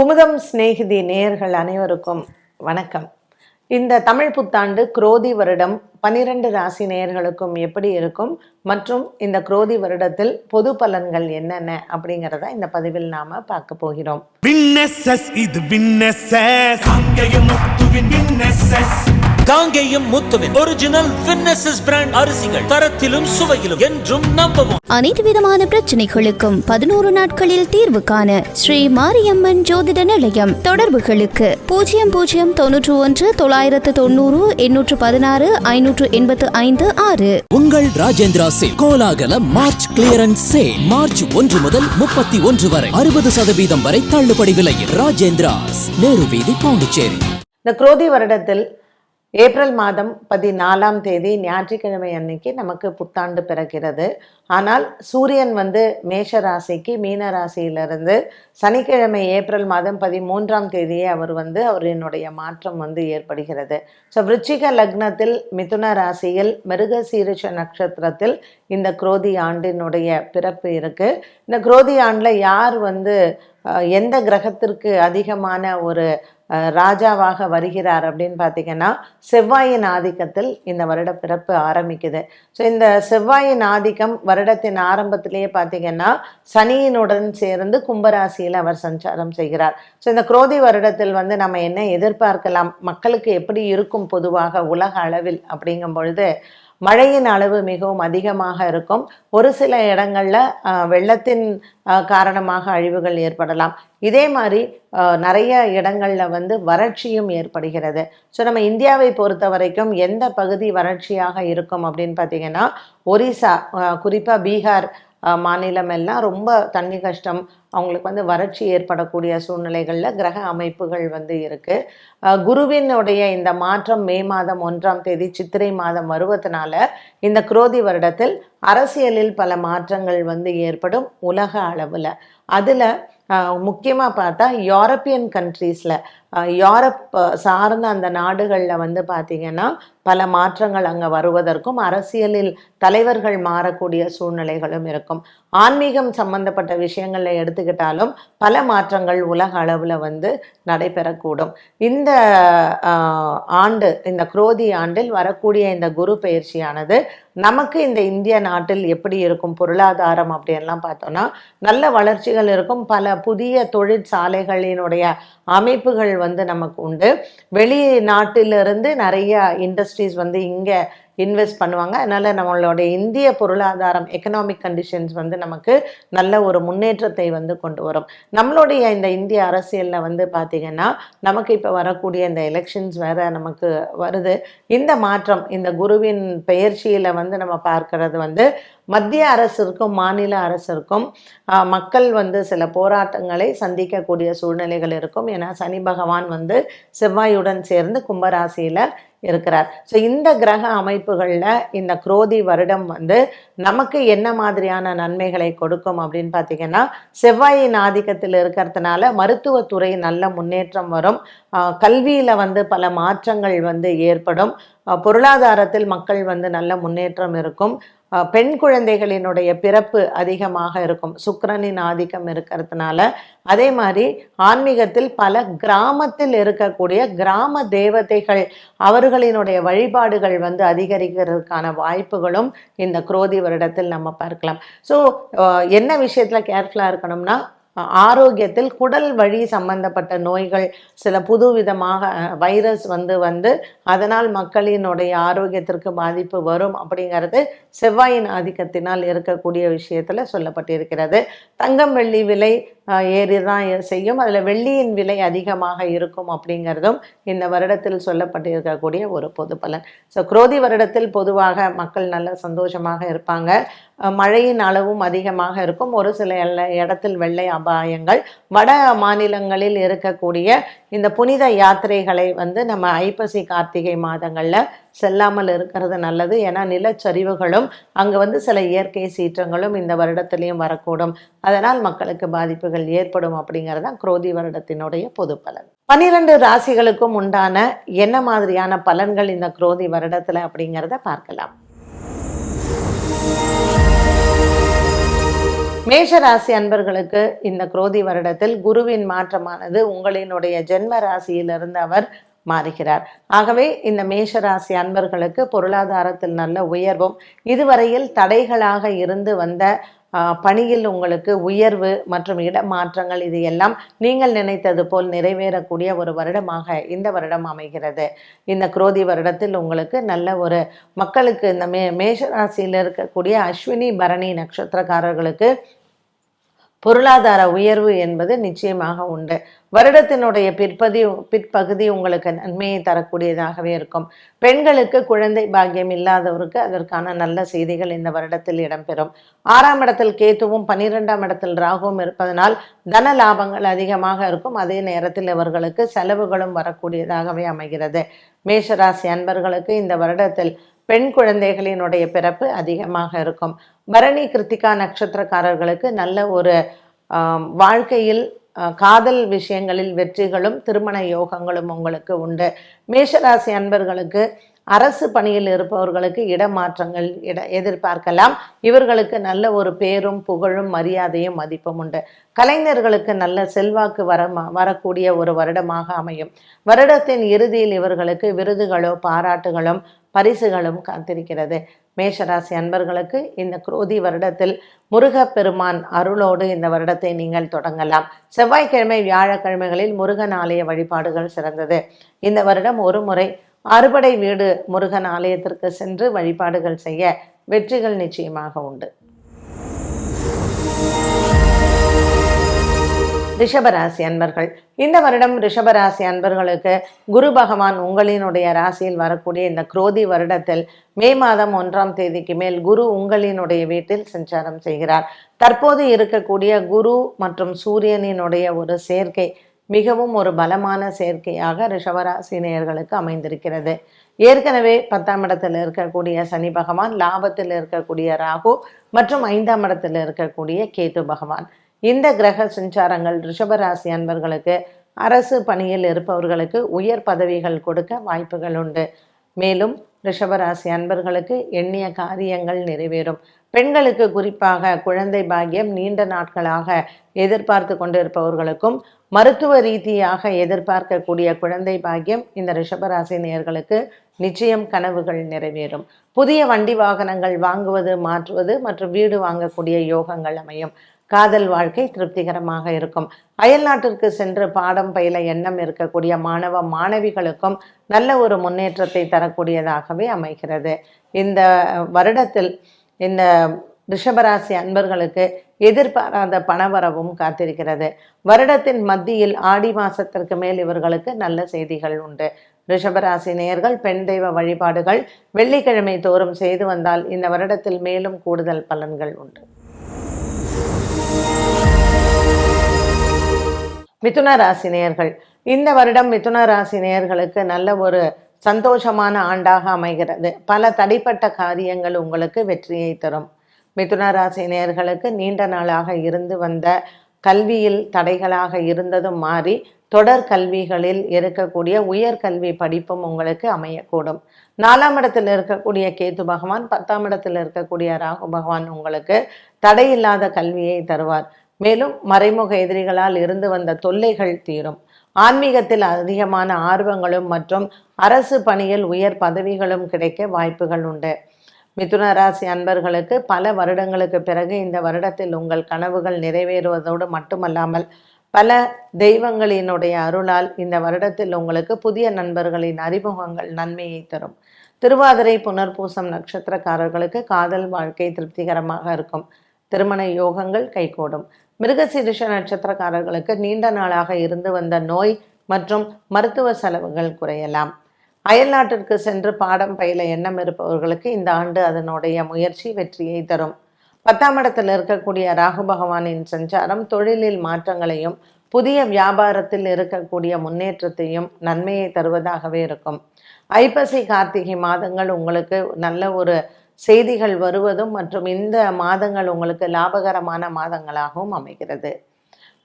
குமுதம் சிநேகிதி நேயர்கள் அனைவருக்கும் வணக்கம். இந்த தமிழ் புத்தாண்டு குரோதி வருடம் பனிரெண்டு ராசி நேயர்களுக்கும் எப்படி இருக்கும்? மற்றும் இந்த குரோதி வருடத்தில் பொது பலன்கள் என்னென்ன? அப்படிங்கிறத இந்த பதிவில் நாம பார்க்க போகிறோம். காங்கேயம் முத்துவின் ஒரிஜினல் வின்னசஸ் பிராண்ட் அரிசிகள் தரத்திலும் சுவையிலும் என்றும் நம்பவும். அனைத்து விதமான பிரச்சனைகளுக்கும் பதினோரு நாட்களில் தீர்வு காண ஸ்ரீ மாரியம்மன் ஜோதிட நிலையம் தொடர்புகளுக்கு பூஜ்ஜியம் பூஜ்ஜியம் தொன்னூற்று ஒன்று தொள்ளாயிரத்து தொண்ணூறு எண்ணூற்று பதினாறு ஐநூற்று எண்பத்து ஐந்து ஆறு. உங்கள் ராஜேந்திரா சேல் கோலாகல மார்ச் கிளியரன்ஸ் சேல் மார்ச் ஒன்று முதல் முப்பத்தி ஒன்று வரை அறுபது சதவீதம் வரை தள்ளுபடி விலையில் ராஜேந்திராஸ் நேரு வீதி பாண்டிச்சேரி. இந்த குரோதி வருடத்தில் ஏப்ரல் மாதம் பதினாலாம் தேதி ஞாயிற்றுக்கிழமை அன்னைக்கு நமக்கு புத்தாண்டு பிறக்கிறது. ஆனால் சூரியன் வந்து மேஷ ராசிக்கு மீன ராசியிலிருந்து சனிக்கிழமை ஏப்ரல் மாதம் பதிமூன்றாம் தேதியே அவர் வந்து அவரினுடைய மாற்றம் வந்து ஏற்படுகிறது. ஸோ விருச்சிக லக்னத்தில் மிதுன ராசியில் மிருக சீரிஷ நட்சத்திரத்தில் இந்த குரோதி ஆண்டினுடைய பிறப்பு இருக்குது இந்த குரோதி ஆண்டில் யார் வந்து எந்த கிரகத்திற்கு அதிகமான ஒரு ராஜாவாக வருகிறார் அப்படின்னு பார்த்தீங்கன்னா செவ்வாயின் ஆதிக்கத்தில் இந்த வருட பிறப்பு ஆரம்பிக்குது. ஸோ இந்த செவ்வாயின் ஆதிக்கம் வருடத்தின் ஆரம்பத்திலேயே பார்த்தீங்கன்னா சனியினுடன் சேர்ந்து கும்பராசியில் அவர் சஞ்சாரம் செய்கிறார். ஸோ இந்த குரோதி வருடத்தில் வந்து நம்ம என்ன எதிர்பார்க்கலாம்? மக்களுக்கு எப்படி இருக்கும் பொதுவாக உலக அளவில் அப்படிங்கும் பொழுது மழையின் அளவு மிகவும் அதிகமாக இருக்கும். ஒரு சில இடங்களில் வெள்ளத்தின் காரணமாக அழிவுகள் ஏற்படலாம். இதே மாதிரி நிறைய இடங்களில் வந்து வறட்சியும் ஏற்படுகிறது. ஸோ நம்ம இந்தியாவை பொறுத்த வரைக்கும் எந்த பகுதி வறட்சியாக இருக்கும் அப்படின்னு பார்த்தீங்கன்னா ஒரிசா குறிப்பாக பீகார் மாநிலம் எல்லாம் ரொம்ப தண்ணி கஷ்டம். அவங்களுக்கு வந்து வறட்சி ஏற்படக்கூடிய சூழ்நிலைகளில் கிரக அமைப்புகள் வந்து இருக்குது குருவினுடைய இந்த மாற்றம் மே மாதம் ஒன்றாம் தேதி சித்திரை மாதம் வருவதனால இந்த குரோதி வருடத்தில் அரசியலில் பல மாற்றங்கள் வந்து ஏற்படும் உலக அளவில். அதில் முக்கியமாக பார்த்தா யூரோப்பியன் கண்ட்ரீஸில் யூரோப் சார்ந்த அந்த நாடுகளில் வந்து பார்த்திங்கன்னா பல மாற்றங்கள் அங்கே வருவதற்கும் அரசியலில் தலைவர்கள் மாறக்கூடிய சூழ்நிலைகளும் இருக்கும். ஆன்மீகம் சம்பந்தப்பட்ட விஷயங்களில் எடுத்துக்கிட்டாலும் பல மாற்றங்கள் உலக அளவில் வந்து நடைபெறக்கூடும். இந்த ஆஹ், ஆண்டு இந்த குரோதி ஆண்டில் வரக்கூடிய இந்த குரு பயிற்சியானது நமக்கு இந்த இந்திய நாட்டில் எப்படி இருக்கும் பொருளாதாரம் அப்படின்லாம் பார்த்தோம்னா நல்ல வளர்ச்சிகள் இருக்கும். பல புதிய தொழிற்சாலைகளினுடைய அமைப்புகள் வந்து நமக்கு உண்டு. வெளிநாட்டிலிருந்து நிறைய இண்டஸ்ட்ரீஸ் வந்து இங்கே இன்வெஸ்ட் பண்ணுவாங்க. அதனால் நம்மளுடைய இந்திய பொருளாதாரம் எக்கனாமிக் கண்டிஷன்ஸ் வந்து நமக்கு நல்ல ஒரு முன்னேற்றத்தை வந்து கொண்டு வரும். நம்மளுடைய இந்த இந்திய அரசியலில் வந்து பார்த்திங்கன்னா நமக்கு இப்போ வரக்கூடிய இந்த எலெக்ஷன்ஸ் வேற நமக்கு வருது. இந்த மாற்றம் இந்த குருவின் பெயர்ச்சியில் வந்து நம்ம பார்க்கறது வந்து மத்திய அரசிற்கும் மாநில அரசிற்கும் மக்கள் வந்து சில போராட்டங்களை சந்திக்கக்கூடிய சூழ்நிலைகள் இருக்கும். ஏன்னா சனி பகவான் வந்து செவ்வாயுடன் சேர்ந்து கும்பராசியில் இருக்கிறார். ஸோ இந்த கிரக அமைப்புகளில் இந்த குரோதி வருடம் வந்து நமக்கு என்ன மாதிரியான நன்மைகளை கொடுக்கும் அப்படின்னு பார்த்தீங்கன்னா செவ்வாயின் ஆதிக்கத்தில் இருக்கிறதுனால மருத்துவத்துறை நல்ல முன்னேற்றம் வரும். ஆஹ் வந்து பல மாற்றங்கள் வந்து ஏற்படும். பொருளாதாரத்தில் மக்கள் வந்து நல்ல முன்னேற்றம் இருக்கும். பெண் குழந்தைகளினுடைய பிறப்பு அதிகமாக இருக்கும். சுக்கரனின் ஆதிக்கம் இருக்கிறதுனால அதே மாதிரி ஆன்மீகத்தில் பல கிராமத்தில் இருக்கக்கூடிய கிராம தேவதைகள் அவர்களினுடைய வழிபாடுகள் வந்து அதிகரிக்கிறதுக்கான வாய்ப்புகளும் இந்த குரோதி வருடத்தில் நம்ம பார்க்கலாம். ஸோ என்ன விஷயத்தில் கேர்ஃபுல்லாக இருக்கணும்னா ஆரோக்கியத்தில் குடல் வழி சம்பந்தப்பட்ட நோய்கள் சில புது விதமாக வைரஸ் வந்து வந்து அதனால் மக்களினுடைய ஆரோக்கியத்திற்கு பாதிப்பு வரும் அப்படிங்கிறது செவ்வாயின் ஆதிக்கத்தினால் இருக்கக்கூடிய விஷயத்தில் சொல்லப்பட்டிருக்கிறது. தங்கம் வெள்ளி விலை ஏறி ஏறிதான் செய்யும். அதில் வெள்ளியின் விலை அதிகமாக இருக்கும் அப்படிங்கிறதும் இந்த வருடத்தில் சொல்லப்பட்டிருக்கக்கூடிய ஒரு பொது பலன் ஸோ குரோதி வருடத்தில் பொதுவாக மக்கள் நல்ல சந்தோஷமாக இருப்பாங்க. மழையின் அளவும் அதிகமாக இருக்கும். ஒரு சில இடத்தில் வெள்ளை அபாயங்கள். வட மாநிலங்களில் இருக்கக்கூடிய இந்த புனித யாத்திரைகளை வந்து நம்ம ஐப்பசி கார்த்திகை மாதங்களில் செல்லாமல் இருக்கிறது நல்லது. ஏன்னா நிலச்சரிவுகளும் அங்கே வந்து சில இயற்கை சீற்றங்களும் இந்த வருடத்திலையும் வரக்கூடும். அதனால் மக்களுக்கு பாதிப்புகள் ஏற்படும் அப்படிங்கிறது தான் குரோதி வருடத்தினுடைய பொது பலன். பன்னிரண்டு ராசிகளுக்கும் உண்டான என்ன மாதிரியான பலன்கள் இந்த குரோதி வருடத்தில் அப்படிங்கிறத பார்க்கலாம். மேஷராசி அன்பர்களுக்கு இந்த குரோதி வருடத்தில் குருவின் மாற்றமானது உங்களினுடைய ஜென்ம ராசியிலிருந்து அவர் மாறுகிறார். ஆகவே இந்த மேஷராசி அன்பர்களுக்கு பொருளாதாரத்தில் நல்ல உயர்வும் இதுவரையில் தடைகளாக இருந்து வந்த பணியில் உங்களுக்கு உயர்வு மற்றும் இடமாற்றங்கள் இது எல்லாம் நீங்கள் நினைத்தது போல் நிறைவேறக்கூடிய ஒரு வருடமாக இந்த வருடம் அமைகிறது. இந்த குரோதி வருடத்தில் உங்களுக்கு நல்ல ஒரு மக்களுக்கு இந்த மே மேஷராசியில் இருக்கக்கூடிய அஸ்வினி பரணி நட்சத்திரக்காரர்களுக்கு பொருளாதார உயர்வு என்பது நிச்சயமாக உண்டு. வருடத்தினுடைய பிற்பதி பிற்பகுதி உங்களுக்கு நன்மையை தரக்கூடியதாகவே இருக்கும். பெண்களுக்கு குழந்தை பாக்கியம் இல்லாதவருக்கு அதற்கான நல்ல செய்திகள் இந்த வருடத்தில் இடம்பெறும். ஆறாம் இடத்தில் கேத்துவும் பன்னிரெண்டாம் இடத்தில் ராகுவும் இருப்பதனால் தன லாபங்கள் அதிகமாக இருக்கும். அதே நேரத்தில் இவர்களுக்கு செலவுகளும் வரக்கூடியதாகவே அமைகிறது. மேஷராசி அன்பர்களுக்கு இந்த வருடத்தில் பெண் குழந்தைகளினுடைய பிறப்பு அதிகமாக இருக்கும். பரணி கிருத்திகா நட்சத்திரக்காரர்களுக்கு நல்ல ஒரு வாழ்க்கையில் காதல் விஷயங்களில் வெற்றிகளும் திருமண யோகங்களும் உங்களுக்கு உண்டு. மேஷராசி அன்பர்களுக்கு அரசு பணியில் இருப்பவர்களுக்கு இடமாற்றங்கள் இட எதிர்பார்க்கலாம். இவர்களுக்கு நல்ல ஒரு பேரும் புகழும் மரியாதையும் மதிப்பும் உண்டு. கலைஞர்களுக்கு நல்ல செல்வாக்கு வர வரக்கூடிய ஒரு வருடமாக அமையும். வருடத்தின் இறுதியில் இவர்களுக்கு விருதுகளோ பாராட்டுகளும் பரிசுகளும் காத்திருக்கிறது. மேஷராசி அன்பர்களுக்கு இந்த குரோதி வருடத்தில் முருகப்பெருமான் அருளோடு இந்த வருடத்தை நீங்கள் தொடங்கலாம். செவ்வாய்க்கிழமை வியாழக்கிழமைகளில் முருகன் ஆலய வழிபாடுகள் சிறந்தது. இந்த வருடம் ஒரு முறை அறுபடை வீடு முருகன் ஆலயத்திற்கு சென்று வழிபாடுகள் செய்ய வெற்றிகள் நிச்சயமாக உண்டு. ரிஷபராசி அன்பர்கள் இந்த வருடம் ரிஷபராசி அன்பர்களுக்கு குரு பகவான் உங்களினுடைய ராசியில் வரக்கூடிய இந்த குரோதி வருடத்தில் மே மாதம் ஒன்றாம் தேதிக்கு மேல் குரு உங்களினுடைய வீட்டில் சஞ்சாரம் செய்கிறார். தற்போது இருக்கக்கூடிய குரு மற்றும் சூரியனினுடைய ஒரு சேர்க்கை மிகவும் ஒரு பலமான சேர்க்கையாக ரிஷவராசி நேயர்களுக்கு அமைந்திருக்கிறது. ஏற்கனவே பத்தாம் இடத்தில் இருக்கக்கூடிய சனி பகவான் லாபத்தில் இருக்கக்கூடிய ராகு மற்றும் ஐந்தாம் இடத்தில் இருக்கக்கூடிய கேது பகவான். இந்த கிரக சஞ்சாரங்கள் ரிஷபராசி அன்பர்களுக்கு அரசு பணியில் இருப்பவர்களுக்கு உயர் பதவிகள் கொடுக்க வாய்ப்புகள் உண்டு. மேலும் ரிஷபராசி அன்பர்களுக்கு எண்ணிய காரியங்கள் நிறைவேறும். பெண்களுக்கு குறிப்பாக குழந்தை பாக்கியம் நீண்ட நாட்களாக எதிர்பார்த்து கொண்டிருப்பவர்களுக்கும் மருத்துவ ரீதியாக எதிர்பார்க்கக்கூடிய குழந்தை பாக்கியம் இந்த ரிஷபராசி நேர்களுக்கு நிச்சயம் கனவுகள் நிறைவேறும். புதிய வண்டி வாகனங்கள் வாங்குவது மாற்றுவது மற்றும் வீடு வாங்கக்கூடிய யோகங்கள் அமையும். காதல் வாழ்க்கை திருப்திகரமாக இருக்கும். அயல் நாட்டிற்கு சென்று பாடம் பயில எண்ணம் இருக்கக்கூடிய மாணவ மாணவிகளுக்கும் நல்ல ஒரு முன்னேற்றத்தை தரக்கூடியதாகவே அமைகிறது. இந்த வருடத்தில் இந்த ரிஷபராசி அன்பர்களுக்கு எதிர்பாராத பணவரவும் காத்திருக்கிறது. வருடத்தின் மத்தியில் ஆடி மாசத்திற்கு மேல் இவர்களுக்கு நல்ல செய்திகள் உண்டு. ரிஷபராசி நேயர்கள் பெண் தெய்வ வழிபாடுகள் வெள்ளிக்கிழமை தோறும் செய்து வந்தால் இந்த வருடத்தில் மேலும் கூடுதல் பலன்கள் உண்டு. மிதுன ராசி நேயர்கள். இந்த வருடம் மிதுன ராசி நேயர்களுக்கு நல்ல ஒரு சந்தோஷமான ஆண்டாக அமைகிறது. பல தடைப்பட்ட காரியங்கள் உங்களுக்கு வெற்றியை தரும். மிதுன ராசி நேயர்களுக்கு நீண்ட நாளாக இருந்து வந்த கல்வியில் தடைகளாக இருந்ததும் மாறி தொடர் கல்விகளில் இருக்கக்கூடிய உயர்கல்வி படிப்பும் உங்களுக்கு அமையக்கூடும். நாலாம் இடத்தில் இருக்கக்கூடிய கேது பகவான் பத்தாம் இடத்தில் இருக்கக்கூடிய ராகு பகவான் உங்களுக்கு தடையில்லாத கல்வியை தருவார். மேலும் மறைமுக எதிரிகளால் இருந்து வந்த தொல்லைகள் தீரும். ஆன்மீகத்தில் அதிகமான ஆர்வங்களும் மற்றும் அரசு பணியில் உயர் பதவிகளும் கிடைக்க வாய்ப்புகள் உண்டு. மிதுன ராசி அன்பர்களுக்கு பல வருடங்களுக்கு பிறகு இந்த வருடத்தில் உங்கள் கனவுகள் நிறைவேறுவதோடு மட்டுமல்லாமல் பல தெய்வங்களினுடைய அருளால் இந்த வருடத்தில் உங்களுக்கு புதிய நண்பர்களின் அறிமுகங்கள் நன்மையை தரும். திருவாதிரை புனர்பூசம் நட்சத்திரக்காரர்களுக்கு காதல் வாழ்க்கை திருப்திகரமாக இருக்கும். திருமண யோகங்கள் கைகூடும். மிருகசீரிஷ நட்சத்திரக்காரர்களுக்கு நீண்ட நாளாக இருந்து வந்த நோய் மற்றும் மருத்துவ செலவுகள் குறையலாம். அயல்நாட்டிற்கு சென்று பாடம் பயில எண்ணம் இருப்பவர்களுக்கு இந்த ஆண்டு அதனுடைய முயற்சி வெற்றியை தரும். பத்தாம் இடத்தில் இருக்கக்கூடிய ராகு பகவானின் சஞ்சாரம் தொழிலில் மாற்றங்களையும் புதிய வியாபாரத்தில் இருக்கக்கூடிய முன்னேற்றத்தையும் நன்மையை தருவதாகவே இருக்கும். ஐப்பசி கார்த்திகை மாதங்கள் உங்களுக்கு நல்ல ஒரு செய்திகள் வருவதும் மற்றும் இந்த மாதங்கள் உங்களுக்கு லாபகரமான மாதங்களாகவும் அமைகிறது.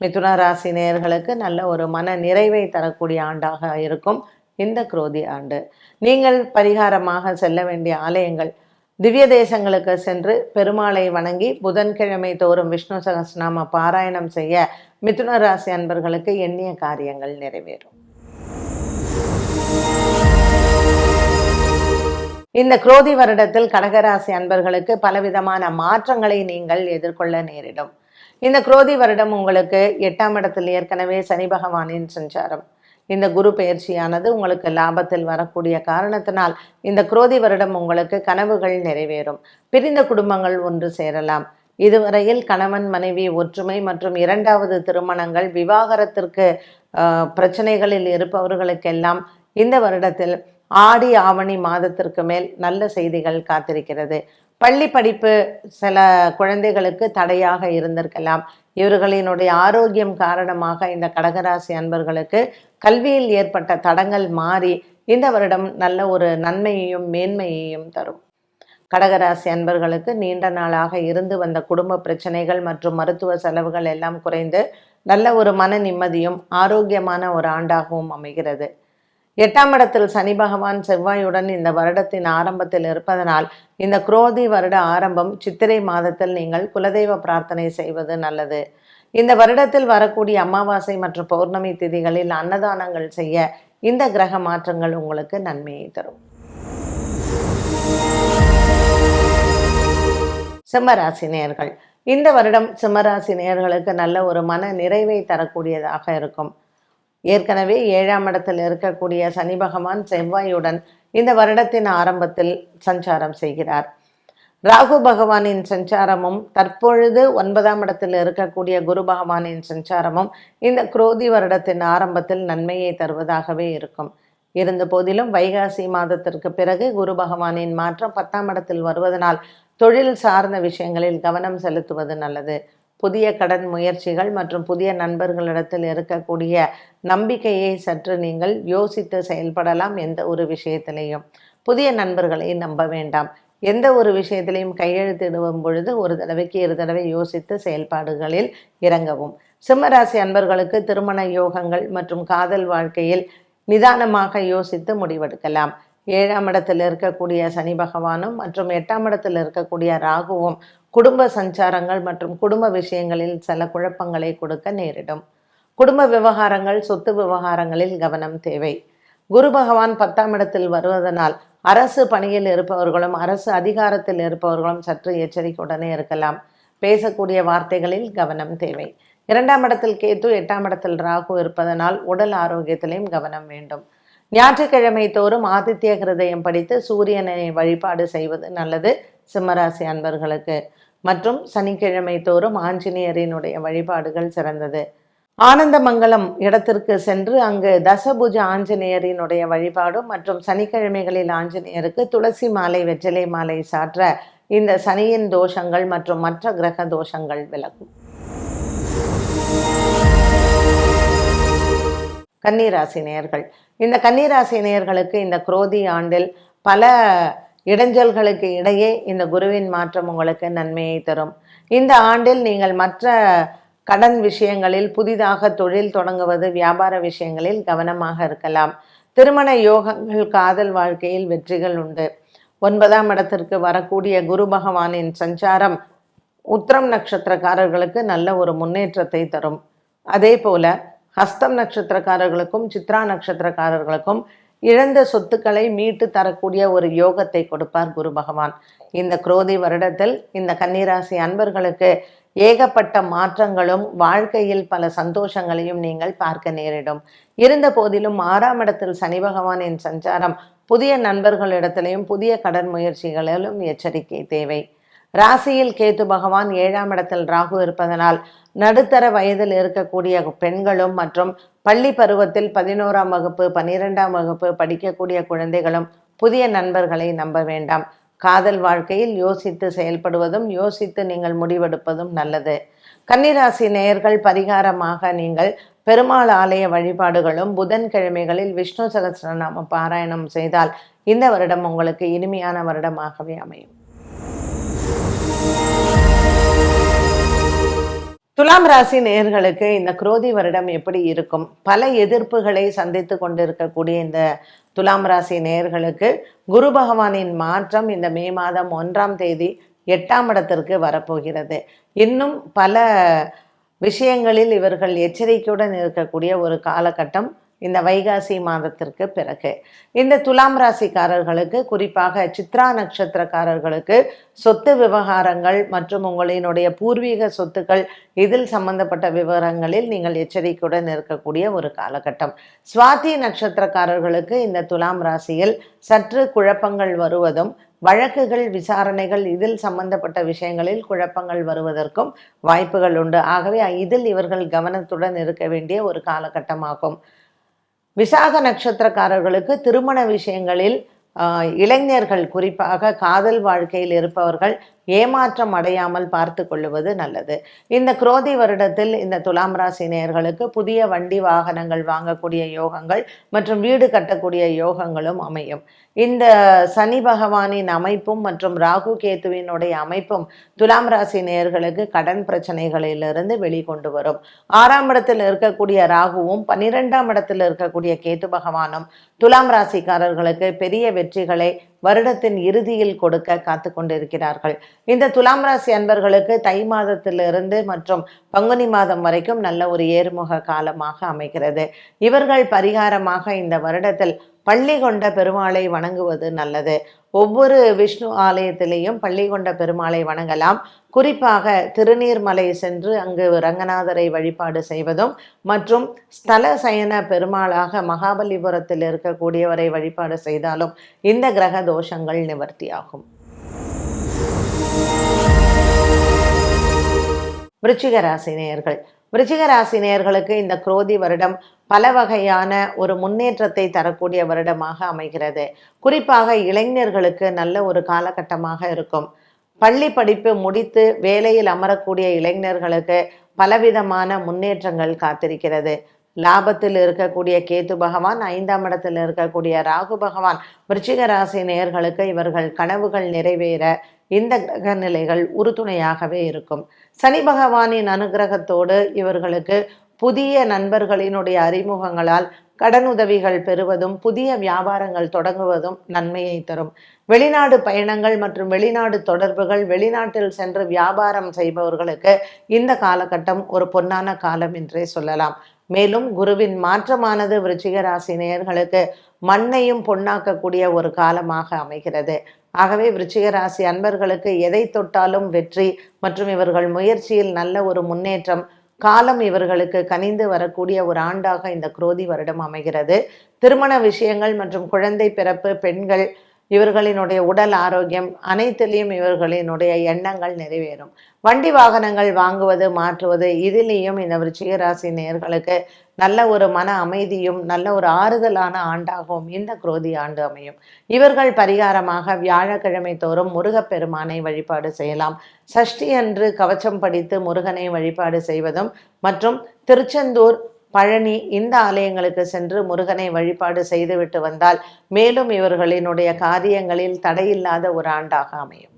மிதுன ராசி நேயர்களுக்கு நல்ல ஒரு மன நிறைவை தரக்கூடிய ஆண்டாக இருக்கும் இந்த குரோதி ஆண்டு. நீங்கள் பரிகாரமாக செல்ல வேண்டிய ஆலயங்கள் திவ்ய தேசங்களுக்கு சென்று பெருமாளை வணங்கி புதன்கிழமை தோறும் விஷ்ணு சகஸ்நாம பாராயணம் செய்ய மிதுன ராசி அன்பர்களுக்கு எண்ணிய காரியங்கள் நிறைவேறும். இந்த குரோதி வருடத்தில் கடகராசி அன்பர்களுக்கு பலவிதமான மாற்றங்களை நீங்கள் எதிர்கொள்ள நேரிடும். இந்த குரோதி வருடம் உங்களுக்கு எட்டாம் இடத்தில் ஏற்கனவே சனி பகவானின் சஞ்சாரம். இந்த குரு பயிற்சியானது உங்களுக்கு லாபத்தில் வரக்கூடிய காரணத்தினால் இந்த குரோதி வருடம் உங்களுக்கு கனவுகள் நிறைவேறும். பிரிந்த குடும்பங்கள் ஒன்று சேரலாம். இதுவரையில் கணவன் மனைவி ஒற்றுமை மற்றும் இரண்டாவது திருமணங்கள் விவாகரத்திற்கு ஆஹ், பிரச்சனைகளில் இருப்பவர்களுக்கெல்லாம் இந்த வருடத்தில் ஆடி ஆவணி மாதத்திற்கு மேல் நல்ல செய்திகள் காத்திருக்கிறது. பள்ளி படிப்பு சில குழந்தைகளுக்கு தடையாக இருந்திருக்கலாம். இவர்களினுடைய ஆரோக்கியம் காரணமாக இந்த கடகராசி அன்பர்களுக்கு கல்வியில் ஏற்பட்ட தடங்கள் மாறி இந்த வருடம் நல்ல ஒரு நன்மையையும் மேன்மையையும் தரும். கடகராசி அன்பர்களுக்கு நீண்ட நாளாக இருந்து வந்த குடும்ப பிரச்சனைகள் மற்றும் மருத்துவ செலவுகள் எல்லாம் குறைந்து நல்ல ஒரு மன நிம்மதியும் ஆரோக்கியமான ஒரு ஆண்டாகவும் அமைகிறது. எட்டாம் இடத்தில் சனி பகவான் செவ்வாயுடன் இந்த வருடத்தின் ஆரம்பத்தில் இருப்பதனால் இந்த குரோதி வருட ஆரம்பம் சித்திரை மாதத்தில் நீங்கள் குலதெய்வ பிரார்த்தனை செய்வது நல்லது. இந்த வருடத்தில் வரக்கூடிய அமாவாசை மற்றும் பௌர்ணமி திதிகளில் அன்னதானங்கள் செய்ய இந்த கிரக மாற்றங்கள் உங்களுக்கு நன்மையை தரும். சிம்மராசி நேர்கள் இந்த வருடம் சிம்மராசி நேர்களுக்கு நல்ல ஒரு மன நிறைவை தரக்கூடியதாக இருக்கும். ஏற்கனவே ஏழாம் இடத்தில் இருக்கக்கூடிய சனி பகவான் செவ்வாயுடன் இந்த வருடத்தின் ஆரம்பத்தில் சஞ்சாரம் செய்கிறார். ராகு பகவானின் சஞ்சாரமும் தற்பொழுது ஒன்பதாம் இடத்தில் இருக்கக்கூடிய குரு பகவானின் சஞ்சாரமும் இந்த குரோதி வருடத்தின் ஆரம்பத்தில் நன்மையை தருவதாகவே இருக்கும். இருந்த போதிலும் வைகாசி மாதத்திற்கு பிறகு குரு பகவானின் மாற்றம் பத்தாம் இடத்தில் வருவதனால் தொழில் சார்ந்த விஷயங்களில் கவனம் செலுத்துவது நல்லது. புதிய கடன் முயற்சிகள் மற்றும் புதிய நண்பர்களிடத்தில் இருக்கக்கூடிய நம்பிக்கையை சற்று நீங்கள் யோசித்து செயல்படலாம் எந்த ஒரு விஷயத்திலையும். புதிய நண்பர்களை நம்ப வேண்டாம். எந்த ஒரு விஷயத்திலையும் கையெழுத்திடுவும் பொழுது ஒரு தடவைக்கு இரு தடவை யோசித்து செயல்பாடுகளில் இறங்கவும். சிம்மராசி அன்பர்களுக்கு திருமண யோகங்கள் மற்றும் காதல் வாழ்க்கையில் நிதானமாக யோசித்து முடிவெடுக்கலாம். ஏழாம் இடத்தில் இருக்கக்கூடிய சனி பகவானும் மற்றும் எட்டாம் இடத்தில் இருக்கக்கூடிய ராகுவும் குடும்ப சஞ்சாரங்கள் மற்றும் குடும்ப விஷயங்களில் சில குழப்பங்களை கொடுக்க நேரிடும். குடும்ப விவகாரங்கள் சொத்து விவகாரங்களில் கவனம் தேவை. குரு பகவான் பத்தாம் இடத்தில் வருவதனால் அரசு பணியில் இருப்பவர்களும் அரசு அதிகாரத்தில் இருப்பவர்களும் சற்று எச்சரிக்கையுடனே இருக்கலாம். பேசக்கூடிய வார்த்தைகளில் கவனம் தேவை. இரண்டாம் இடத்தில் கேத்து எட்டாம் இடத்தில் ராகு இருப்பதனால் உடல் ஆரோக்கியத்திலையும் கவனம் வேண்டும். ஞாயிற்றுக்கிழமை தோறும் ஆதித்ய கிருதயம் படித்து சூரியனை வழிபாடு செய்வது நல்லது. சிம்மராசி அன்பர்களுக்கு. மற்றும் சனிக்கிழமை தோறும் ஆஞ்சநேயரினுடைய வழிபாடுகள் சிறந்தது. ஆனந்தமங்கலம் இடத்திற்கு சென்று அங்கு தசபுஜ ஆஞ்சநேயரினுடைய வழிபாடும் மற்றும் சனிக்கிழமைகளில் ஆஞ்சநேயருக்கு துளசி மாலை வெற்றிலை மாலை சாற்ற இந்த சனியின் தோஷங்கள் மற்றும் மற்ற கிரக தோஷங்கள் விலகும் கன்னிராசி நேயர்கள். இந்த கன்னிராசி நேயர்களுக்கு இந்த குரோதி ஆண்டில் பல இடைஞ்சல்களுக்கு இடையே இந்த குருவின் மாற்றம் உங்களுக்கு நன்மையை தரும். இந்த ஆண்டில் நீங்கள் மற்ற கடன் விஷயங்களில் புதிதாக தொழில் தொடங்குவது வியாபார விஷயங்களில் கவனமாக இருக்கலாம். திருமண யோகங்கள் காதல் வாழ்க்கையில் வெற்றிகள் உண்டு. ஒன்பதாம் இடத்திற்கு வரக்கூடிய குரு பகவானின் சஞ்சாரம் உத்திரம் நட்சத்திரக்காரர்களுக்கு நல்ல ஒரு முன்னேற்றத்தை தரும். அதே போல ஹஸ்தம் நட்சத்திரக்காரர்களுக்கும் சித்ரா நட்சத்திரக்காரர்களுக்கும் இழந்த சொத்துக்களை மீட்டு தரக்கூடிய ஒரு யோகத்தை கொடுப்பார் குரு பகவான். இந்த குரோதி வருடத்தில் இந்த கன்னிராசி அன்பர்களுக்கு ஏகப்பட்ட மாற்றங்களும் வாழ்க்கையில் பல சந்தோஷங்களையும் நீங்கள் பார்க்க நேரிடும். இருந்த போதிலும் ஆறாம் இடத்தில் சனி பகவானின் சஞ்சாரம் புதிய நண்பர்களிடத்திலையும் புதிய கடன் முயற்சிகளிலும் எச்சரிக்கை தேவை. ராசியில் கேத்து பகவான் ஏழாம் இடத்தில் ராகு இருப்பதனால் நடுத்தர வயதில் இருக்கக்கூடிய பெண்களும் மற்றும் பள்ளி பருவத்தில் பதினோராம் வகுப்பு பன்னிரெண்டாம் வகுப்பு படிக்கக்கூடிய குழந்தைகளும் புதிய நண்பர்களை நம்ப வேண்டாம். காதல் வாழ்க்கையில் யோசித்து செயல்படுவதும் யோசித்து நீங்கள் முடிவெடுப்பதும் நல்லது. கன்னிராசி நேயர்கள் பரிகாரமாக நீங்கள் பெருமாள் ஆலய வழிபாடுகளும் புதன்கிழமைகளில் விஷ்ணு சகஸ்ரநாம பாராயணம் செய்தால் இந்த வருடம் உங்களுக்கு இனிமையான வருடமாகவே அமையும். துலாம் ராசி நேயர்களுக்கு இந்த குரோதி வருடம் எப்படி இருக்கும்? பல எதிர்ப்புகளை சந்தித்து கொண்டிருக்கக்கூடிய இந்த துலாம் ராசி நேயர்களுக்கு குரு பகவானின் மாற்றம் இந்த மே மாதம் ஒன்றாம் தேதி எட்டாம் இடத்திற்கு வரப்போகிறது. இன்னும் பல விஷயங்களில் இவர்கள் எச்சரிக்கையுடன் இருக்கக்கூடிய ஒரு காலகட்டம் இந்த வைகாசி மாதத்திற்கு பிறகு. இந்த துலாம் ராசிக்காரர்களுக்கு குறிப்பாக சித்ரா நட்சத்திரக்காரர்களுக்கு சொத்து விவகாரங்கள் மற்றும் உங்களினுடைய பூர்வீக சொத்துக்கள் இதில் சம்பந்தப்பட்ட விவரங்களில் நீங்கள் எச்சரிக்கையுடன் இருக்கக்கூடிய ஒரு காலகட்டம். சுவாதி நட்சத்திரக்காரர்களுக்கு இந்த துலாம் ராசியில் சற்று குழப்பங்கள் வருவதும் வழக்குகள் விசாரணைகள் இதில் சம்பந்தப்பட்ட விஷயங்களில் குழப்பங்கள் வருவதற்கும் வாய்ப்புகள் உண்டு. ஆகவே இதில் இவர்கள் கவனத்துடன் இருக்க வேண்டிய ஒரு காலகட்டமாகும். விசாக நட்சத்திரக்காரர்களுக்கு திருமண விஷயங்களில் இளைஞர்கள் குறிப்பாக காதல் வாழ்க்கையில் இருப்பவர்கள் ஏமாற்றம் அடையாமல் பார்த்து கொள்ளுவது நல்லது. இந்த குரோதி வருடத்தில் இந்த துலாம் ராசி நேயர்களுக்கு புதிய வண்டி வாகனங்கள் வாங்கக்கூடிய யோகங்கள் மற்றும் வீடு கட்டக்கூடிய யோகங்களும் அமையும். இந்த சனி பகவானின் அமைப்பும் மற்றும் ராகு கேத்துவினுடைய அமைப்பும் துலாம் ராசி நேயர்களுக்கு கடன் பிரச்சனைகளிலிருந்து வெளிக்கொண்டு வரும். ஆறாம் இடத்தில் இருக்கக்கூடிய ராகுவும் பன்னிரெண்டாம் இடத்தில் இருக்கக்கூடிய கேத்து பகவானும் துலாம் ராசிக்காரர்களுக்கு பெரிய வெற்றிகளை வருடத்தின் இறுதியில் கொடுக்க காத்து கொண்டிருக்கிறார்கள் இந்த துலாம் ராசி அன்பர்களுக்கு தை மாதத்திலிருந்து மற்றும் பங்குனி மாதம் வரைக்கும் நல்ல ஒரு ஏறுமுக காலமாக அமைகிறது. இவர்கள் பரிகாரமாக இந்த வருடத்தில் பள்ளி கொண்ட பெருமாளை வணங்குவது நல்லது. ஒவ்வொரு விஷ்ணு ஆலயத்திலேயும் பள்ளி கொண்ட பெருமாளை வணங்கலாம். குறிப்பாக திருநீர்மலை சென்று அங்கு ரங்கநாதரை வழிபாடு செய்வதும் மற்றும் ஸ்தல சயன பெருமாளாக மகாபலிபுரத்தில் இருக்கக்கூடியவரை வழிபாடு செய்தாலும் இந்த கிரக தோஷங்கள் நிவர்த்தியாகும். விருச்சிக ராசி நேயர்கள். விருச்சிக ராசி நேயர்களுக்கு இந்த குரோதி வருடம் பல வகையான ஒரு முன்னேற்றத்தை தரக்கூடிய வருடமாக அமைகிறது. குறிப்பாக இளைஞர்களுக்கு நல்ல ஒரு காலகட்டமாக இருக்கும். பள்ளி படிப்பு முடித்து வேலையில் அமரக்கூடிய இளைஞர்களுக்கு பலவிதமான முன்னேற்றங்கள் காத்திருக்கிறது. லாபத்தில் இருக்கக்கூடிய கேத்து பகவான் ஐந்தாம் இடத்தில் இருக்கக்கூடிய ராகு பகவான் விருச்சிக ராசி நேயர்களுக்கு இவர்கள் கனவுகள் நிறைவேற இந்த கிரக நிலைகள் உறுதுணையாகவே இருக்கும். சனி பகவானின் அனுகிரகத்தோடு இவர்களுக்கு புதிய நண்பர்களினுடைய அறிமுகங்களால் கடனுதவிகள் பெறுவதும் புதிய வியாபாரங்கள் தொடங்குவதும் நன்மையை தரும். வெளிநாடு பயணங்கள் மற்றும் வெளிநாடு தொடர்புகள் வெளிநாட்டில் சென்று வியாபாரம் செய்பவர்களுக்கு இந்த காலகட்டம் ஒரு பொன்னான காலம் என்றே சொல்லலாம். மேலும் குருவின் மாற்றமானது விருச்சிகராசி நேயர்களுக்கு மண்ணையும் பொன்னாக்கக்கூடிய ஒரு காலமாக அமைகிறது. ஆகவே விருச்சிகராசி அன்பர்களுக்கு எதை தொட்டாலும் வெற்றி மற்றும் இவர்கள் முயற்சியில் நல்ல ஒரு முன்னேற்றம் காலம் இவர்களுக்கு கனிந்து வரக்கூடிய ஒரு ஆண்டாக இந்த குரோதி வருடம் அமைகிறது. திருமண விஷயங்கள் மற்றும் குழந்தை பிறப்பு பெண்கள் இவர்களினுடைய உடல் ஆரோக்கியம் அனைத்திலையும் இவர்களினுடைய எண்ணங்கள் நிறைவேறும். வண்டி வாகனங்கள் வாங்குவது மாற்றுவது இதிலேயும் இந்த விருச்சிக ராசி நல்ல ஒரு மன அமைதியும் நல்ல ஒரு ஆறுதலான ஆண்டாகவும் இந்த குரோதி ஆண்டு அமையும். இவர்கள் பரிகாரமாக வியாழக்கிழமை தோறும் முருகப்பெருமானை வழிபாடு செய்யலாம். சஷ்டி அன்று கவச்சம் படித்து முருகனை வழிபாடு செய்வதும் மற்றும் திருச்செந்தூர் பழனி இந்த ஆலயங்களுக்கு சென்று முருகனை வழிபாடு செய்துவிட்டு வந்தால் மேலும் இவர்களினுடைய காரியங்களில் தடையில்லாத ஒரு ஆண்டாக அமையும்.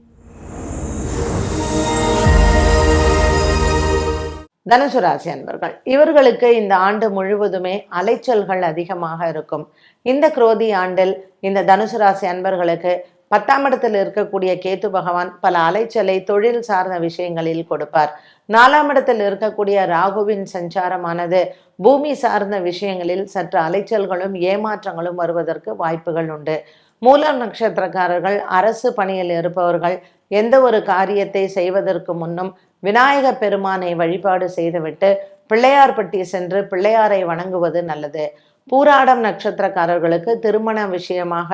தனுசு ராசி அன்பர்கள் இவர்களுக்கு இந்த ஆண்டு முழுவதுமே அலைச்சல்கள் அதிகமாக இருக்கும். இந்த குரோதி ஆண்டில் இந்த தனுசு ராசி அன்பர்களுக்கு பத்தாம் இடத்தில் இருக்கக்கூடிய கேத்து பகவான் பல அலைச்சலை தொழில் சார்ந்த விஷயங்களில் கொடுப்பார். நாலாம் இடத்தில் இருக்கக்கூடிய ராகுவின் சஞ்சாரமானது பூமி சார்ந்த விஷயங்களில் சற்று அலைச்சல்களும் ஏமாற்றங்களும் வருவதற்கு வாய்ப்புகள் உண்டு. மூலம் நட்சத்திரக்காரர்கள் அரசு பணியில் இருப்பவர்கள் எந்த ஒரு காரியத்தை செய்வதற்கு முன்னும் விநாயக பெருமானை வழிபாடு செய்துவிட்டு பிள்ளையார்பட்டி சென்று பிள்ளையாரை வணங்குவது நல்லது. பூராடம் நட்சத்திரக்காரர்களுக்கு திருமண விஷயமாக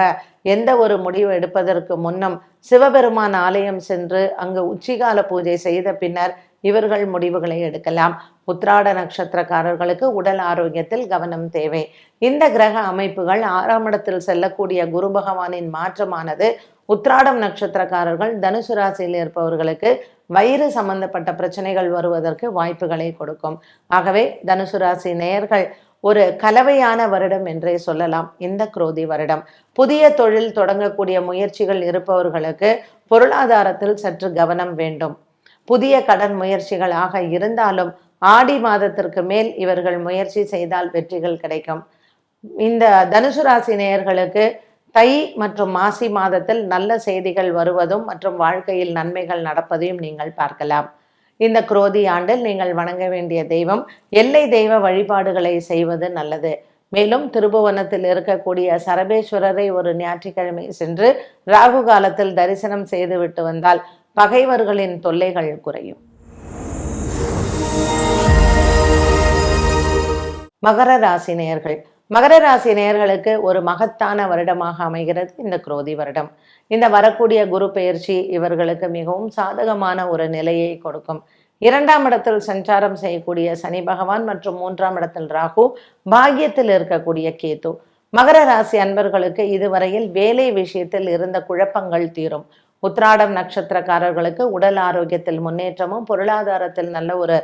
எந்த ஒரு முடிவு எடுப்பதற்கு முன்னும் சிவபெருமான் ஆலயம் சென்று அங்கு உச்சிகால பூஜை செய்த பின்னர் இவர்கள் முடிவுகளை எடுக்கலாம். உத்ராட நட்சத்திரக்காரர்களுக்கு உடல் ஆரோக்கியத்தில் கவனம் தேவை. இந்த கிரக அமைப்புகள் ஆறாம் இடத்தில் செல்லக்கூடிய குரு பகவானின் மாற்றமானது உத்ராடம் நட்சத்திரக்காரர்கள் தனுசு ராசியில் இருப்பவர்களுக்கு வயிறு சம்பந்தப்பட்ட பிரச்சனைகள் வருவதற்கு வாய்ப்புகளை கொடுக்கும். ஆகவே தனுசு ராசி நேயர்கள் ஒரு கலவையான வருடம் என்றே சொல்லலாம். இந்த குரோதி வருடம். புதிய தொழில் தொடங்கக்கூடிய முயற்சிகள் இருப்பவர்களுக்கு பொருளாதாரத்தில் சற்று கவனம் வேண்டும். புதிய கடன் முயற்சிகளாக இருந்தாலும் ஆடி மாதத்திற்கு மேல் இவர்கள் முயற்சி செய்தால் வெற்றிகள் கிடைக்கும். இந்த தனுசு ராசி நேயர்களுக்கு தை மற்றும் மாசி மாதத்தில் நல்ல செய்திகள் வருவதும் மற்றும் வாழ்க்கையில் நன்மைகள் நடப்பதையும் நீங்கள் பார்க்கலாம். இந்த குரோதி ஆண்டில் நீங்கள் வணங்க வேண்டிய தெய்வம் எல்லை தெய்வ வழிபாடுகளை செய்வது நல்லது. மேலும் திருபுவனத்தில் இருக்கக்கூடிய சரபேஸ்வரரை ஒரு ஞாயிற்றுக்கிழமை சென்று ராகு காலத்தில் தரிசனம் செய்துவிட்டு வந்தால் பகைவர்களின் தொல்லைகள் குறையும். மகர ராசி நேயர்கள். மகர ராசி நேயர்களுக்கு ஒரு மகத்தான வருடமாக அமைகிறது இந்த குரோதி வருடம். இந்த வரக்கூடிய குரு பெயர்ச்சி இவர்களுக்கு மிகவும் சாதகமான ஒரு நிலையை கொடுக்கும். இரண்டாம் இடத்தில் சஞ்சாரம் செய்யக்கூடிய சனி பகவான் மற்றும் மூன்றாம் இடத்தில் ராகு பாக்கியத்தில் இருக்கக்கூடிய கேது. மகர ராசி அன்பர்களுக்கு இதுவரையில் வேலை விஷயத்தில் இருந்த குழப்பங்கள் தீரும். உத்ராடம் நட்சத்திரக்காரர்களுக்கு உடல் ஆரோக்கியத்தில் முன்னேற்றமும் பொருளாதாரத்தில் நல்ல ஒரு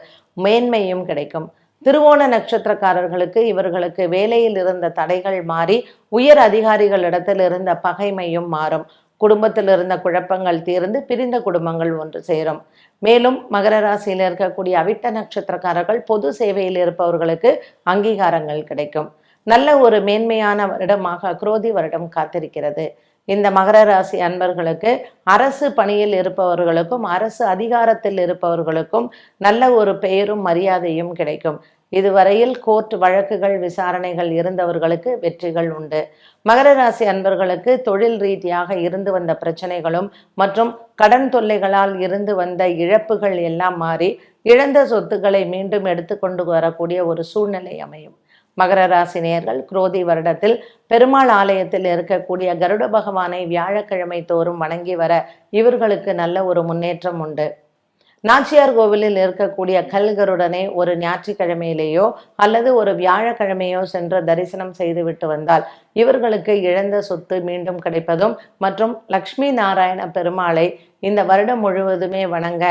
மேன்மையும் கிடைக்கும். திருவோண நட்சத்திரக்காரர்களுக்கு இவர்களுக்கு வேலையில் இருந்த தடைகள் மாறி உயர் அதிகாரிகளிடத்தில் இருந்த பகைமையும் மாறும். குடும்பத்தில் இருந்த குழப்பங்கள் தீர்ந்து பிரிந்த குடும்பங்கள் ஒன்று சேரும். மேலும் மகர ராசியில் இருக்கக்கூடிய அவிட்ட நட்சத்திரக்காரர்கள் பொது சேவையில் இருப்பவர்களுக்கு அங்கீகாரங்கள் கிடைக்கும். நல்ல ஒரு மேன்மையான வருடமாக குரோதி வருடம் காத்திருக்கிறது. இந்த மகர ராசி அன்பர்களுக்கு அரசு பணியில் இருப்பவர்களுக்கும் அரசு அதிகாரத்தில் இருப்பவர்களுக்கும் நல்ல ஒரு பெயரும் மரியாதையும் கிடைக்கும். இதுவரையில் கோர்ட் வழக்குகள் விசாரணைகள் இருந்தவர்களுக்கு வெற்றிகள் உண்டு. மகர ராசி அன்பர்களுக்கு தொழில் ரீதியாக இருந்து வந்த பிரச்சனைகளும் மற்றும் கடன் தொல்லைகளால் இருந்து வந்த இழப்புகள் எல்லாம் மாறி இழந்த சொத்துக்களை மீண்டும் எடுத்துக்கொண்டு வரக்கூடிய ஒரு சூழ்நிலை அமையும். மகர ராசி நேர்கள் குரோதி வருடத்தில் பெருமாள் ஆலயத்தில் இருக்கக்கூடிய கருட பகவானை வியாழக்கிழமை தோறும் வணங்கி வர இவர்களுக்கு நல்ல ஒரு முன்னேற்றம் உண்டு. நாச்சியார் கோவிலில் இருக்கக்கூடிய கல்கருடனை ஒரு ஞாயிற்றுக்கிழமையிலேயோ அல்லது ஒரு வியாழக்கிழமையோ சென்று தரிசனம் செய்துவிட்டு வந்தால் இவர்களுக்கு இழந்த சொத்து மீண்டும் கிடைப்பதும் மற்றும் லக்ஷ்மி நாராயண பெருமாளை இந்த வருடம் முழுவதுமே வணங்க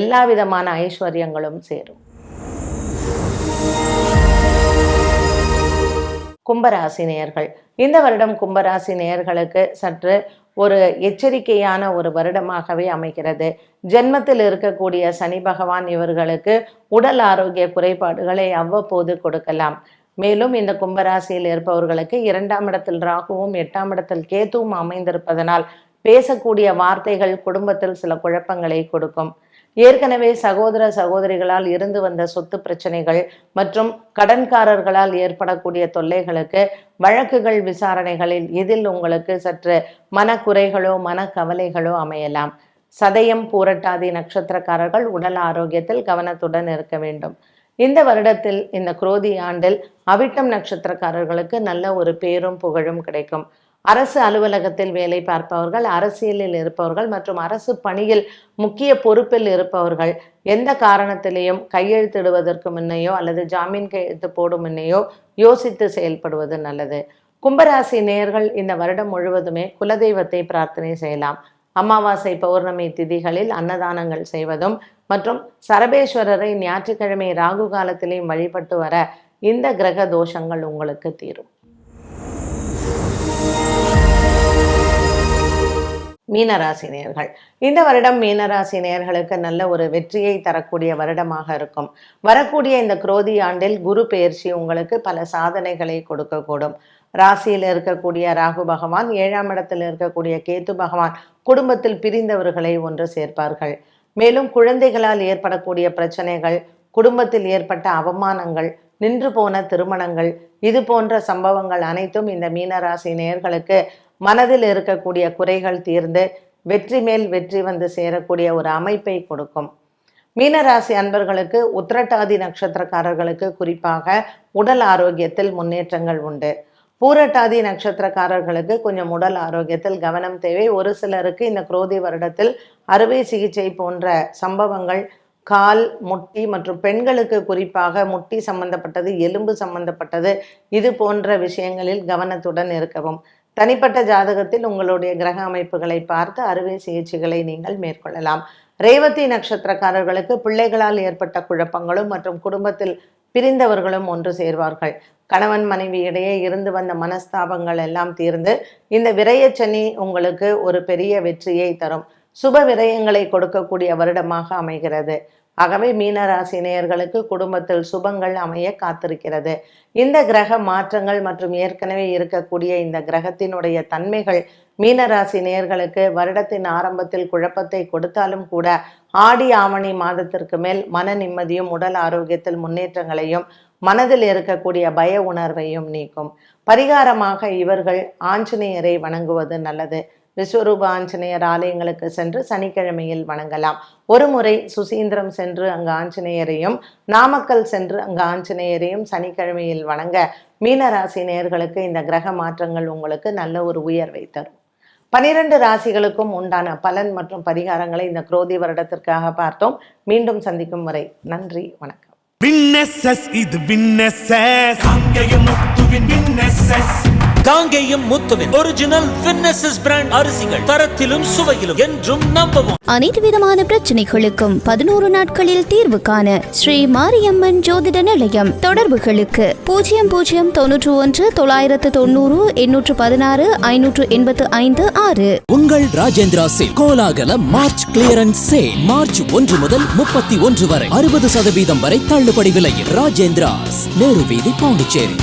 எல்லா விதமான ஐஸ்வர்யங்களும் சேரும். கும்பராசி நேயர்கள். இந்த வருடம் கும்பராசி நேயர்களுக்கு சற்று ஒரு எச்சரிக்கையான ஒரு வருடமாகவே அமைகிறது. ஜென்மத்தில் இருக்கக்கூடிய சனி பகவான் இவர்களுக்கு உடல் ஆரோக்கிய குறைபாடுகளை அவ்வப்போது கொடுக்கலாம். மேலும் இந்த கும்பராசியில் இருப்பவர்களுக்கு இரண்டாம் இடத்தில் ராகுவும் எட்டாம் இடத்தில் கேதுவும் அமைந்திருப்பதனால் பேசக்கூடிய வார்த்தைகள் குடும்பத்தில் சில குழப்பங்களை கொடுக்கும். ஏற்கனவே சகோதர சகோதரிகளால் இருந்து வந்த சொத்து பிரச்சனைகள் மற்றும் கடன்காரர்களால் ஏற்படக்கூடிய தொல்லைகளுக்கு வழக்குகள் விசாரணைகளில் இதில் உங்களுக்கு சற்று மனக்குறைகளோ மனக்கவலைகளோ அமையலாம். சதயம் பூரட்டாதி நட்சத்திரக்காரர்கள் உடல் ஆரோக்கியத்தில் கவனத்துடன் இருக்க வேண்டும். இந்த வருடத்தில் இந்த குரோதி ஆண்டில் அவிட்டம் நட்சத்திரக்காரர்களுக்கு நல்ல ஒரு பேரும் புகழும் கிடைக்கும். அரசு அலுவலகத்தில் வேலை பார்ப்பவர்கள் அரசியலில் இருப்பவர்கள் மற்றும் அரசு பணியில் முக்கிய பொறுப்பில் இருப்பவர்கள் எந்த காரணத்திலையும் கையெழுத்திடுவதற்கு முன்னையோ அல்லது ஜாமீன் கையெழுத்து போடும் முன்னையோ யோசித்து செயல்படுவது நல்லது. கும்பராசி நேயர்கள் இந்த வருடம் முழுவதுமே குலதெய்வத்தை பிரார்த்தனை செய்யலாம். அமாவாசை பௌர்ணமி திதிகளில் அன்னதானங்கள் செய்வதும் மற்றும் சரபேஸ்வரரை ஞாயிற்றுக்கிழமை ராகு காலத்திலேயும் வழிபட்டு வர இந்த கிரக தோஷங்கள் உங்களுக்கு தீரும். மீனராசினியர்கள். இந்த வருடம் மீனராசினியர்களுக்கு நல்ல ஒரு வெற்றியை தரக்கூடிய வருடமாக இருக்கும். வரக்கூடிய இந்த குரோதி ஆண்டில் குரு பெயர்ச்சி உங்களுக்கு பல சாதனைகளை கொடுக்கக்கூடும். ராசியில் இருக்கக்கூடிய ராகு பகவான் ஏழாம் இடத்தில் இருக்கக்கூடிய கேத்து பகவான் குடும்பத்தில் பிரிந்தவர்களை ஒன்று சேர்ப்பார்கள். மேலும் குழந்தைகளால் ஏற்படக்கூடிய பிரச்சனைகள் குடும்பத்தில் ஏற்பட்ட அவமானங்கள் நின்று போன திருமணங்கள். இது போன்ற சம்பவங்கள் அனைத்தும் இந்த மீனராசி நேயர்களுக்கு மனதில் இருக்கக்கூடிய குறைகள் தீர்ந்து வெற்றி மேல் வெற்றி வந்து சேரக்கூடிய ஒரு அமைப்பை கொடுக்கும். மீனராசி அன்பர்களுக்கு உத்திரட்டாதி நட்சத்திரக்காரர்களுக்கு குறிப்பாக உடல் ஆரோக்கியத்தில் முன்னேற்றங்கள் உண்டு. பூரட்டாதி நட்சத்திரக்காரர்களுக்கு கொஞ்சம் உடல் ஆரோக்கியத்தில் கவனம் தேவை. ஒரு சிலருக்கு இந்த குரோதி வருடத்தில் அறுவை சிகிச்சை போன்ற சம்பவங்கள் கால் முட்டி மற்றும் பெண்களுக்கு குறிப்பாக முட்டி சம்பந்தப்பட்டது எலும்பு சம்பந்தப்பட்டது இது போன்ற விஷயங்களில் கவனத்துடன் இருக்கவும். தனிப்பட்ட ஜாதகத்தில் உங்களுடைய கிரக அமைப்புகளை பார்த்து அறுவை சிகிச்சைகளை நீங்கள் மேற்கொள்ளலாம். ரேவதி நட்சத்திரக்காரர்களுக்கு பிள்ளைகளால் ஏற்பட்ட குழப்பங்களும் மற்றும் குடும்பத்தில் பிரிந்தவர்களும் ஒன்று சேர்வார்கள். கணவன் மனைவி இடையே இருந்து வந்த மனஸ்தாபங்கள் எல்லாம் தீர்ந்து இந்த விரயச்சனி உங்களுக்கு ஒரு பெரிய வெற்றியை தரும். சுப விரயங்களை கொடுக்கக்கூடிய வருடமாக அமைகிறது. ஆகவே மீனராசி நேயர்களுக்கு குடும்பத்தில் சுபங்கள் அமைய காத்திருக்கிறது. இந்த கிரக மாற்றங்கள் மற்றும் ஏற்கனவே இருக்கக்கூடிய இந்த கிரகத்தினுடைய தன்மைகள் மீனராசி நேயர்களுக்கு வருடத்தின் ஆரம்பத்தில் குழப்பத்தை கொடுத்தாலும் கூட ஆடி ஆவணி மாதத்திற்கு மேல் மன நிம்மதியும் உடல் ஆரோக்கியத்தில் முன்னேற்றங்களையும் மனதில் இருக்கக்கூடிய பய உணர்வையும் நீக்கும். பரிகாரமாக இவர்கள் ஆஞ்சநேயரை வணங்குவது நல்லது. விஸ்வரூப ஆஞ்சநேயர் ஆலயங்களுக்கு சென்று சனிக்கிழமையில் வணங்கலாம். ஒரு முறை சுசீந்திரம் சென்று அங்கு ஆஞ்சநேயரையும் நாமக்கல் சென்று அங்கு ஆஞ்சநேயரையும் சனிக்கிழமையில் வணங்க மீனராசி நேயர்களுக்கு இந்த கிரக மாற்றங்கள் உங்களுக்கு நல்ல ஒரு உயர்வை தரும். பனிரெண்டு ராசிகளுக்கும் உண்டான பலன் மற்றும் பரிகாரங்களை இந்த குரோதி வருடத்திற்காக பார்த்தோம். மீண்டும் சந்திக்கும் வரை நன்றி வணக்கம். இது காங்கேயம் முத்துவின் ஒரிஜினல் வின்னசஸ் பிராண்ட் அரிசிகள் தரத்திலும் சுவையிலும் என்றும் நம்பவும் அனைத்து விதமான பிரச்சனைகளுக்கும் பதினோரு நாட்களில் தீர்வு காண ஸ்ரீ மாரியம்மன் ஜோதிட நிலையம் தொடர்புகளுக்கு பூஜ்ஜியம் பூஜ்ஜியம் தொன்னூற்று ஒன்று தொள்ளாயிரத்து தொண்ணூறு எண்ணூற்று பதினாறு ஐநூற்று எண்பத்து ஐந்து ஆறு. உங்கள் ராஜேந்திரா சில் கோலாகல மார்ச் கிளியரன்ஸ் சேல் மார்ச் ஒன்று முதல் முப்பத்தி ஒன்று வரை அறுபது சதவீதம் வரை தள்ளுபடி விலையில் ராஜேந்திராஸ் நேரு வீதி பாண்டிச்சேரி.